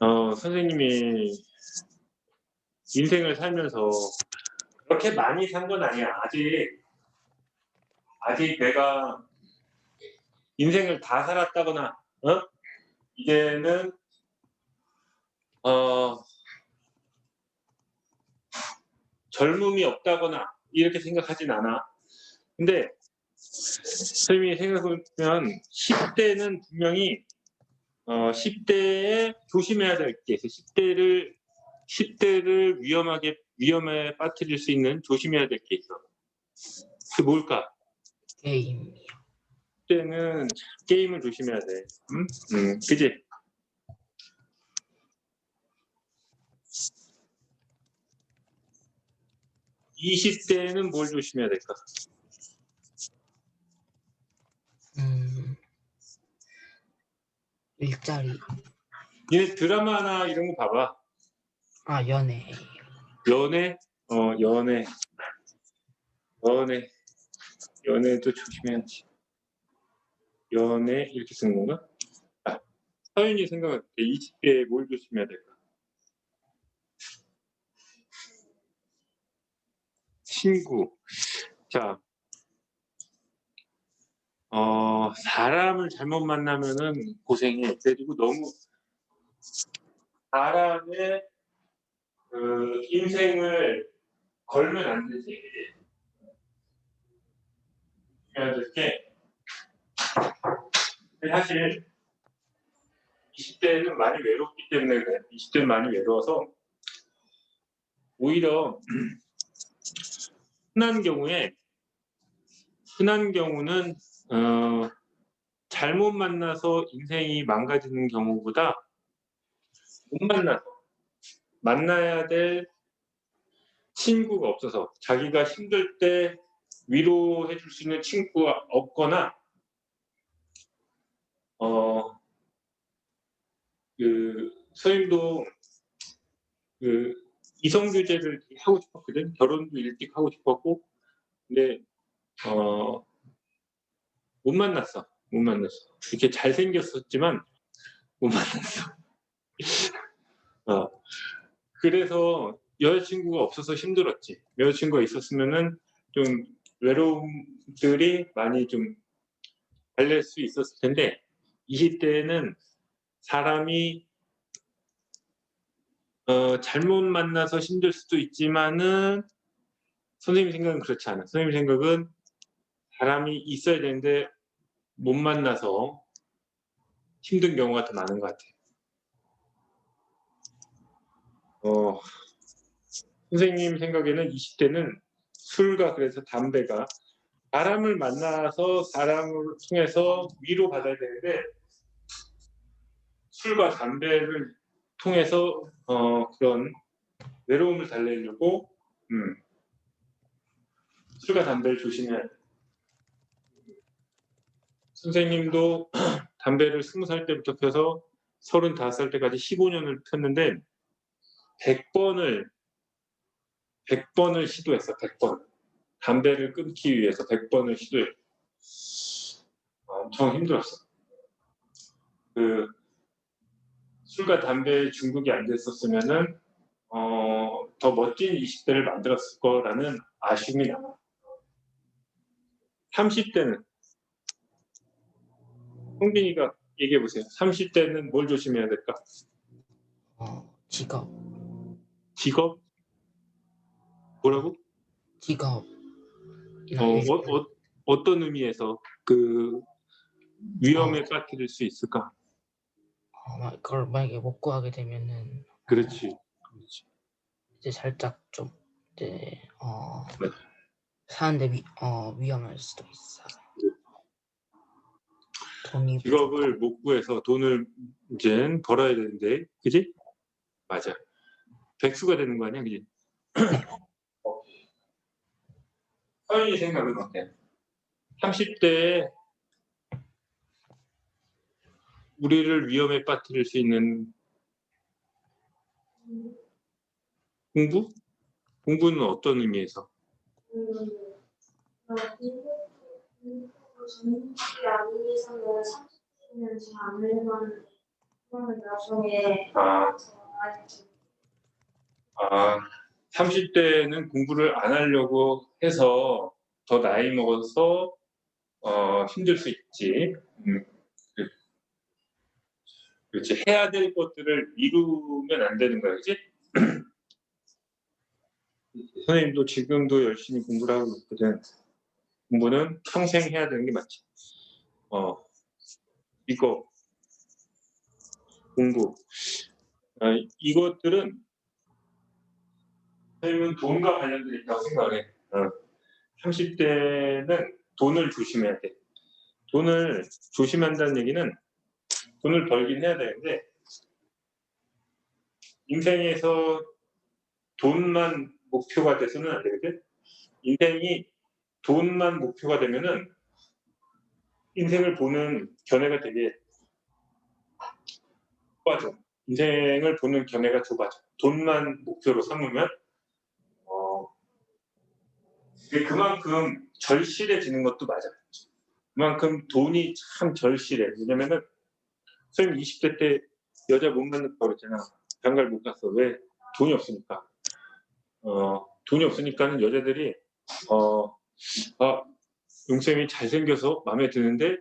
어, 선생님이 인생을 살면서 그렇게 많이 산 건 아니야. 아직, 아직 내가 인생을 다 살았다거나, 어? 이제는, 어, 젊음이 없다거나, 이렇게 생각하진 않아. 근데, 선생님이 생각해보면, 10대는 분명히 어, 10대에 조심해야 될 게 있어요. 10대를 10대를 위험하게 위험에 빠뜨릴 수 있는 조심해야 될 게 있어. 그 뭘까? 게임이요. 10대는 게임을 조심해야 돼. 응? 응, 그지? (20대는) 뭘 조심해야 될까? 일자리. 얘네 드라마나 이런 거 봐봐. 아 연애. 연애, 어 연애, 연애, 연애도 조심해야지. 연애 이렇게 쓰는 건가? 아, 서윤이 생각할 때 20대에 뭘 조심해야 될까? 친구. 자, 어 사람을 잘못 만나면은 고생해. 그리고 너무 사람의 그 인생을 걸면 안 되지. 해야 될게 사실 20대는 많이 외롭기 때문에 그래. 20대는 많이 외로워서 오히려 흔한 경우에 흔한 경우는 어, 잘못 만나서 인생이 망가지는 경우보다 못 만나서 만나야 될 친구가 없어서 자기가 힘들 때 위로해 줄 수 있는 친구가 없거나 어그 선생님도 그 이성 교제를 하고 싶었거든. 결혼도 일찍 하고 싶었고. 근데 어 못 만났어 못 만났어 이렇게 잘 생겼었지만 못 만났어 어 그래서 여자친구가 없어서 힘들었지. 여자친구가 있었으면은 좀 외로움들이 많이 좀 달랠 수 있었을 텐데 20대에는 사람이 어, 잘못 만나서 힘들 수도 있지만은 선생님 생각은 그렇지 않아. 선생님 생각은 사람이 있어야 되는데 못 만나서 힘든 경우가 더 많은 것 같아. 어, 선생님 생각에는 20대는 술과 그래서 담배가 사람을 만나서 사람을 통해서 위로 받아야 되는데 술과 담배를 통해서 어, 그런 외로움을 달래려고 음, 술과 담배를 조심해야 돼. 선생님도 담배를 20살 때부터 펴서 35살 때까지 15년을 폈는데 100번을 100번을 시도했어. 100번. 담배를 끊기 위해서 100번을 시도해. 엄청 힘들었어. 그 술과 담배에 중독이 안 됐었으면은 어, 더 멋진 20대를 만들었을 거라는 아쉬움이 남아. 30대는 홍빈이가 얘기해 보세요. 30대는 뭘 조심해야 될까? 어 직업. 직업? 뭐라고? 직업. 어, 어, 어, 어떤 의미에서 그 위험에 빠뜨릴 수 있을까? 어, 막 그걸 만약에 못 구하게 되면은 그렇지. 그렇지. 이제 살짝 좀 이제 어 네. 사는데 위, 어, 위험할 수도 있어. 돈이 직업을 못 구해서 돈을 이제 벌어야 되는데, 그지? 맞아. 백수가 되는 거 아니야, 그지? 서윤이 생각은 어때? 30대에 우리를 위험에 빠뜨릴 수 있는 공부? 공부는 어떤 의미에서? 전문직이 아닌 이상은 30대는 잘안 읽었는데 그러면 나중에 아. 아 30대는 공부를 안 하려고 해서 더 나이 먹어서 어, 힘들 수 있지. 음, 그- 그렇지. 해야 될 것들을 미루면 안 되는 거야, 그지? 선생님도 지금도 열심히 공부를 하고 있거든. 공부는 평생 해야 되는 게 맞지. 어, 이거 공부. 아, 이것들은 선생님은 돈과 관련돼 있다고 생각해. 어. 30대는 돈을 조심해야 돼. 돈을 조심한다는 얘기는 돈을 벌긴 해야 되는데 인생에서 돈만 목표가 돼서는 안 되거든. 인생이 돈만 목표가 되면은 인생을 보는 견해가 되게 좁아져. 인생을 보는 견해가 좁아져. 돈만 목표로 삼으면 어, 그만큼 절실해지는 것도 맞아요. 그만큼 돈이 참 절실해. 왜냐면은 선생님 20대 때 여자 못 만났다고 그랬잖아. 장가를 못 갔어. 왜? 돈이 없으니까. 어, 돈이 없으니까는 여자들이 어, 아, 용쌤이 잘생겨서 마음에 드는데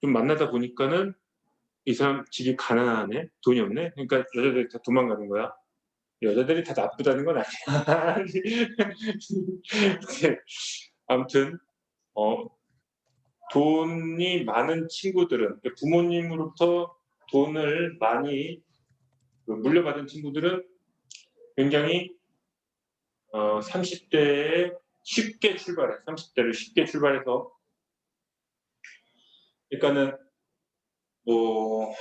좀 만나다 보니까는 이 사람 집이 가난하네, 돈이 없네. 그러니까 여자들이 다 도망가는 거야. 여자들이 다 나쁘다는 건 아니야. 아무튼 어, 돈이 많은 친구들은 부모님으로부터 돈을 많이 그 물려받은 친구들은 굉장히 어, 30대에 쉽게 출발해. 30대를 쉽게 출발해서 그러니까는 뭐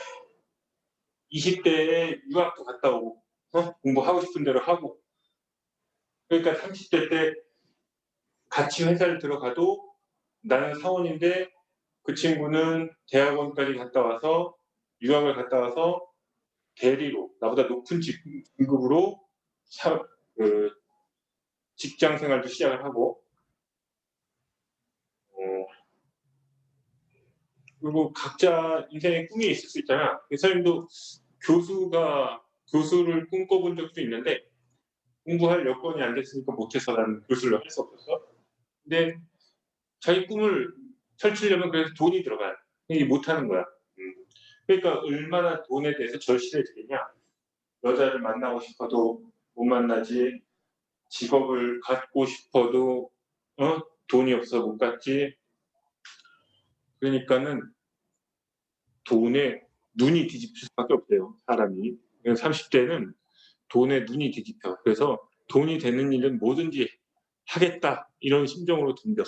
20대에 유학도 갔다 오고 어? 공부하고 싶은 대로 하고 그러니까 30대 때 같이 회사를 들어가도 나는 사원인데 그 친구는 대학원까지 갔다 와서 유학을 갔다 와서 대리로 나보다 높은 직급으로 사, 그 직장 생활도 시작을 하고 어, 그리고 각자 인생의 꿈이 있을 수 있잖아. 그 사람도 교수가 교수를 꿈꿔본 적도 있는데 공부할 여건이 안 됐으니까 못해서 나는 교수를 할 수 없었어. 근데 자기 꿈을 펼치려면 그래서 돈이 들어가요. 이게 못하는 거야. 음. 그러니까 얼마나 돈에 대해서 절실해지겠냐. 여자를 만나고 싶어도 못 만나지. 직업을 갖고 싶어도 어? 돈이 없어 못 갖지. 그러니까는 돈에 눈이 뒤집힐 수밖에 없대요. 사람이. 30대는 돈에 눈이 뒤집혀. 그래서 돈이 되는 일은 뭐든지 하겠다 이런 심정으로 덤볐어.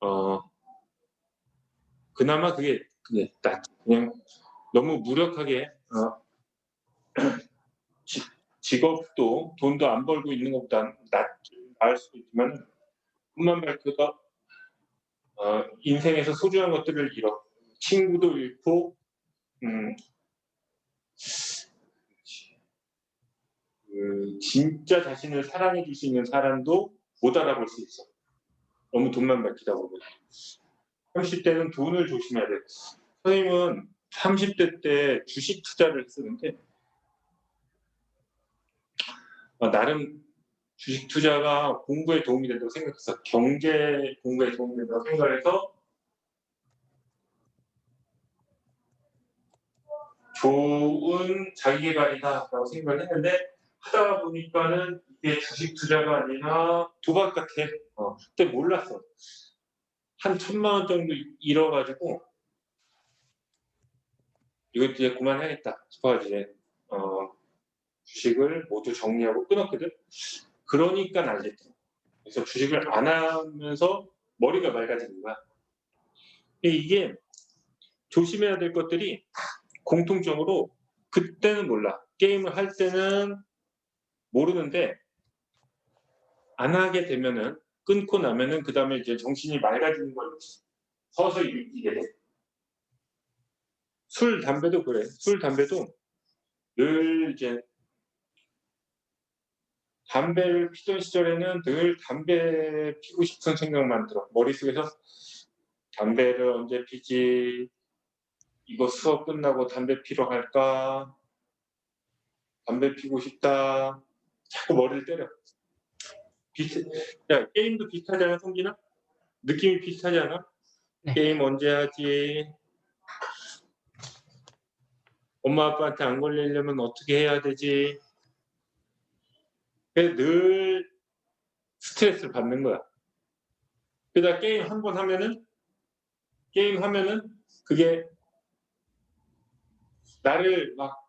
어, 그나마 그게 그게 딱 그냥 너무 무력하게 어, 지- 직업도 돈도 안 벌고 있는 것보다 낫, 나을 수도 있지만 꿈만 밝혀서 어, 인생에서 소중한 것들을 잃어 친구도 잃고 음, 그 진짜 자신을 사랑해 줄 수 있는 사람도 못 알아볼 수 있어. 너무 돈만 밝히다 보면. 30대는 돈을 조심해야 돼. 선생님은 30대 때 주식 투자를 어, 나름 주식 투자가 공부에 도움이 된다고 생각해서 경제 공부에 도움이 된다고 생각해서 좋은 자기개발이다라고 생각을 했는데 하다 보니까는 이게 주식 투자가 아니라 도박 같아. 어, 그때 몰랐어. 한 천만 원 정도 잃어가지고 이거 이제 그만해야겠다 싶어가지고 이제, 어, 주식을 모두 정리하고 끊었거든. 그러니까 알겠죠. 그래서 주식을 안 하면서 머리가 맑아지는 거야. 이게 조심해야 될 것들이 공통적으로 그때는 몰라. 게임을 할 때는 모르는데 안 하게 되면은 끊고 나면은 그 다음에 이제 정신이 맑아지는 걸 서서히 느끼게 돼. 술, 담배도 그래. 술, 담배도 늘 이제 담배를 피던 시절에는 늘 담배 피고 싶은 생각만 들어. 머릿속에서 담배를 언제 피지? 이거 수업 끝나고 담배 피러 갈까? 담배 피고 싶다. 자꾸 머리를 때려. 비슷, 야, 게임도 비슷하지 않아, 성진아? 느낌이 비슷하지 않아? 네. 게임 언제 하지? 엄마 아빠한테 안 걸리려면 어떻게 해야 되지? 늘 스트레스를 받는 거야. 그러다 게임 한 번 하면은 게임 하면은 그게 나를 막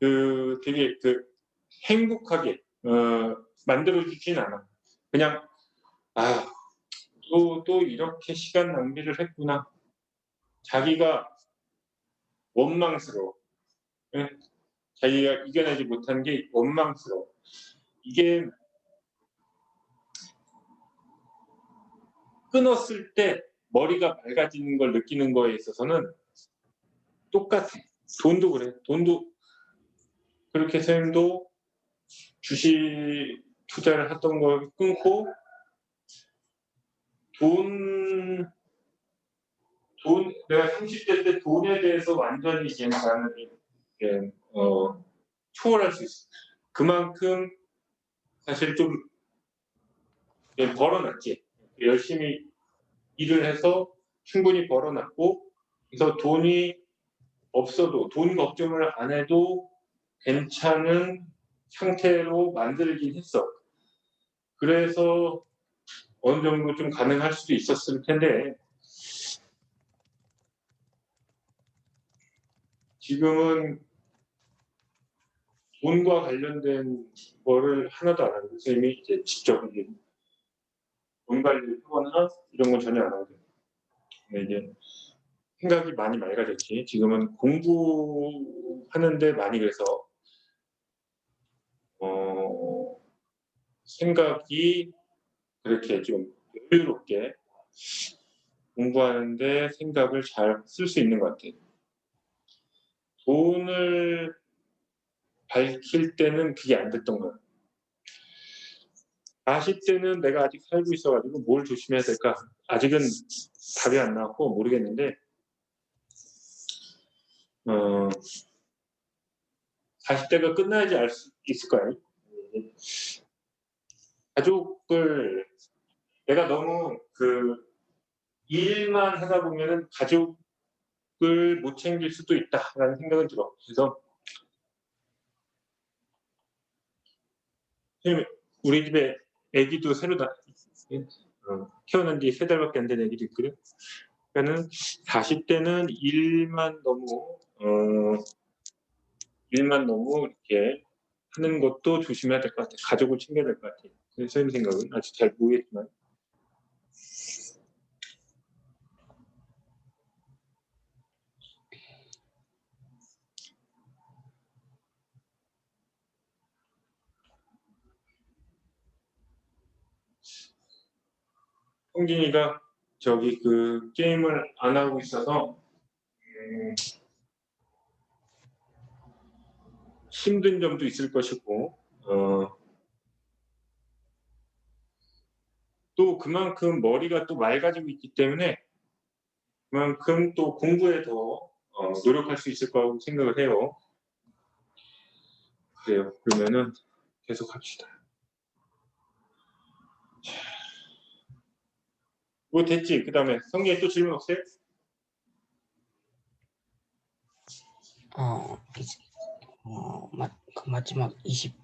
그 되게 그 행복하게 어, 만들어 주진 않아. 그냥 아또 또 이렇게 시간 낭비를 했구나. 자기가 원망스러워. 예? 자기가 이겨내지 못한 게 원망스러워. 이게 끊었을 때 머리가 맑아지는 걸 느끼는 거에 있어서는 똑같아. 돈도 그래. 돈도 그렇게 선생님도 주식 투자를 했던 걸 끊고 돈, 돈, 내가 30대 때 돈에 대해서 완전히 이제 나는 이제, 어, 초월할 수 있어. 그만큼 사실 좀 예, 벌어놨지. 열심히 일을 해서 충분히 벌어놨고, 그래서 돈이 없어도 돈 걱정을 안 해도 괜찮은 상태로 만들긴 했어. 그래서 어느 정도 좀 가능할 수도 있었을 텐데, 지금은 돈과 관련된 거를 하나도 안 하고 선생님이 이제 직접 이제 돈 관리를 하거나 이런 건 전혀 안 하거든. 근데 이제 생각이 많이 맑아졌지. 지금은 공부하는데 많이 그래서 어, 생각이 그렇게 좀 여유롭게 공부하는데 생각을 잘 쓸 수 있는 것 같아요. 돈을 밝힐 때는 그게 안 됐던 거야. 40대는 내가 아직 살고 있어가지고 뭘 조심해야 될까? 아직은 답이 안 나왔고 모르겠는데, 어, 40대가 끝나야지 알 수 있을 거야. 가족을, 내가 너무 그 일만 하다 보면은 가족을 못 챙길 수도 있다라는 생각은 들어. 그래서 선생님, 우리 집에 아기도 새로 다 어, 태어난 지 세 달밖에 안된 아기도 있거든. 그러니까는 40대는 일만 너무 어, 일만 너무 이렇게 하는 것도 조심해야 될 것 같아. 가족을 챙겨야 될 것 같아. 선생님 생각은 아직 잘 모르겠지만. 홍진이가 저기 그 게임을 안 하고 있어서 음, 힘든 점도 있을 것이고 어, 또 그만큼 머리가 또 맑아지고 있기 때문에 그만큼 또 공부에 더 어, 노력할 수 있을 거라고 생각을 해요. 그래요. 그러면은 계속 합시다. 뭐 됐지? 그 다음에 성경에 또 질문 없어요? 어, 이제 어, 마, 그 마지막 20